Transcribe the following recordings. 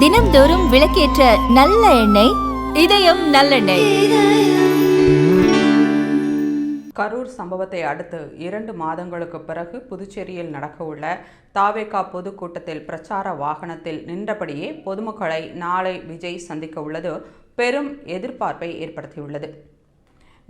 தினம்தோறும் விளக்கேற்ற நல்ல எண்ணெய் இதயம் நல்லெண்ணெய். கரூர் சம்பவத்தை அடுத்து இரண்டு மாதங்களுக்கு பிறகு புதுச்சேரியில் நடக்கவுள்ள தாவேகா பொதுக்கூட்டத்தில் பிரச்சார வாகனத்தில் நின்றபடியே பொதுமக்களை நாளை விஜய் சந்திக்க உள்ளது. பெரும் எதிர்பார்ப்பை ஏற்படுத்தியுள்ளது.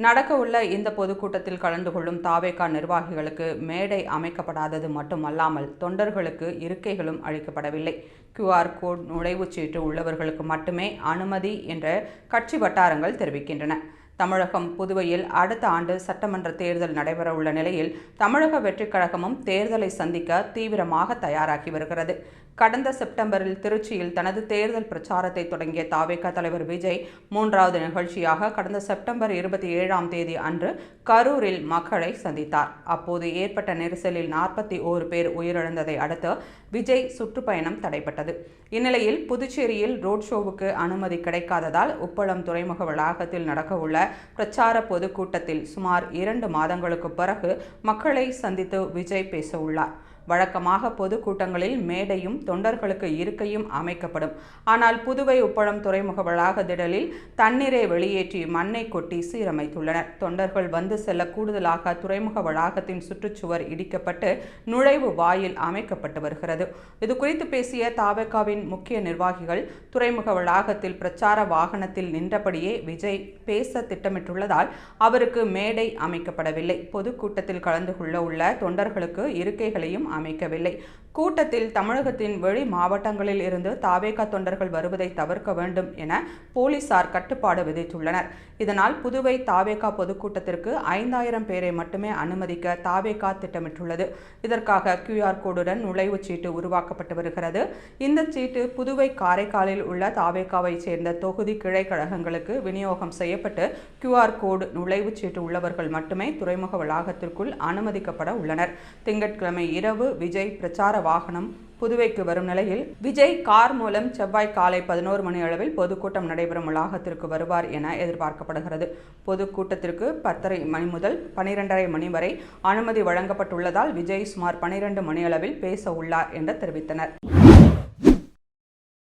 நடக்கவுள்ள இந்த பொதுக்கூட்டத்தில் கலந்து கொள்ளும் தாவேகா நிர்வாகிகளுக்கு மேடை அமைக்கப்படாதது மட்டுமல்லாமல் தொண்டர்களுக்கு இருக்கைகளும் அளிக்கப்படவில்லை. கியூஆர் கோட் நுழைவுச்சீட்டு உள்ளவர்களுக்கு மட்டுமே அனுமதி என்ற கட்சி வட்டாரங்கள் தெரிவிக்கின்றன. தமிழகம் புதுவையில் அடுத்த ஆண்டு சட்டமன்ற தேர்தல் நடைபெறவுள்ள நிலையில் தமிழக வெற்றிக் கழகமும் தேர்தலை சந்திக்க தீவிரமாக தயாராகி வருகிறது. கடந்த செப்டம்பரில் திருச்சியில் தனது தேர்தல் பிரச்சாரத்தை தொடங்கிய தாவேக தலைவர் விஜய் மூன்றாவது நிகழ்ச்சியாக கடந்த செப்டம்பர் இருபத்தி ஏழாம் தேதி அன்று கரூரில் மக்களை சந்தித்தார். அப்போது ஏற்பட்ட நெரிசலில் நாற்பத்தி ஓரு பேர் உயிரிழந்ததை அடுத்து விஜய் சுற்றுப்பயணம் தடைப்பட்டது இந்நிலையில் புதுச்சேரியில் ரோட் ஷோவுக்கு அனுமதி கிடைக்காததால் உப்பளம் துறைமுக வளாகத்தில் நடக்கவுள்ள பிரச்சார பொதுக்கூட்டத்தில் சுமார் இரண்டு மாதங்களுக்கு பிறகு மக்களை சந்தித்து விஜய் பேச உள்ளார் வழக்கமாக பொதுக்கூட்டங்களில் மேடையும் தொண்டர்களுக்கு இருக்கையும் அமைக்கப்படும். ஆனால் புதுவை உப்பளம் துறைமுக வளாக திடலில் தண்ணீரை வெளியேற்றி மண்ணை கொட்டி சீரமைத்துள்ளனர். தொண்டர்கள் வந்து செல்ல கூடுதலாக துறைமுக வளாகத்தின் சுற்றுச்சுவர் இடிக்கப்பட்டு நுழைவு வாயில் அமைக்கப்பட்டு வருகிறது. இது குறித்து பேசிய தாவேகாவின் முக்கிய நிர்வாகிகள் துறைமுக வளாகத்தில் பிரச்சார வாகனத்தில் நின்றபடியே விஜய் பேச திட்டமிட்டுள்ளதால் அவருக்கு மேடை அமைக்கப்படவில்லை. பொதுக்கூட்டத்தில் கலந்து கொள்ள உள்ள தொண்டர்களுக்கு இருக்கைகளையும் அமைக்கவில்லை. கூட்டத்தில் தமிழகத்தின் வெளி மாவட்டங்களில் இருந்து தாவேகா தொண்டர்கள் வருவதை தவிர்க்க வேண்டும் என போலீசார் கட்டுப்பாடு விதித்துள்ளனர். இதனால் புதுவை தாவேகா பொதுக்கூட்டத்திற்கு ஐந்தாயிரம் பேரை மட்டுமே அனுமதிக்க தாவேகா திட்டமிட்டுள்ளது. இதற்காக கியூஆர் கோடுடன் நுழைவுச் சீட்டு உருவாக்கப்பட்டு வருகிறது. இந்த சீட்டு புதுவை காரைக்காலில் உள்ள தாவேகாவை சேர்ந்த தொகுதி கிளை கழகங்களுக்கு விநியோகம் செய்யப்பட்டு கியூஆர் கோடு நுழைவுச் சீட்டு உள்ளவர்கள் மட்டுமே துறைமுக வளாகத்திற்குள் அனுமதிக்கப்பட உள்ளனர். திங்கட்கிழமை இரவு விஜய் பிரச்சார வாகனம் புதுவைக்கு வரும் நிலையில் விஜய் கார் மூலம் செவ்வாய் காலை பதினோரு மணி அளவில் பொதுக்கூட்டம் நடைபெறும் வளாகத்திற்கு வருவார் என எதிர்பார்க்கப்படுகிறது. பொதுக்கூட்டத்திற்கு பத்தரை மணி முதல் பனிரெண்டரை மணி வரை அனுமதி வழங்கப்பட்டுள்ளதால் விஜய் சுமார் பனிரெண்டு மணி அளவில் பேச உள்ளார் என்று தெரிவித்தனர்.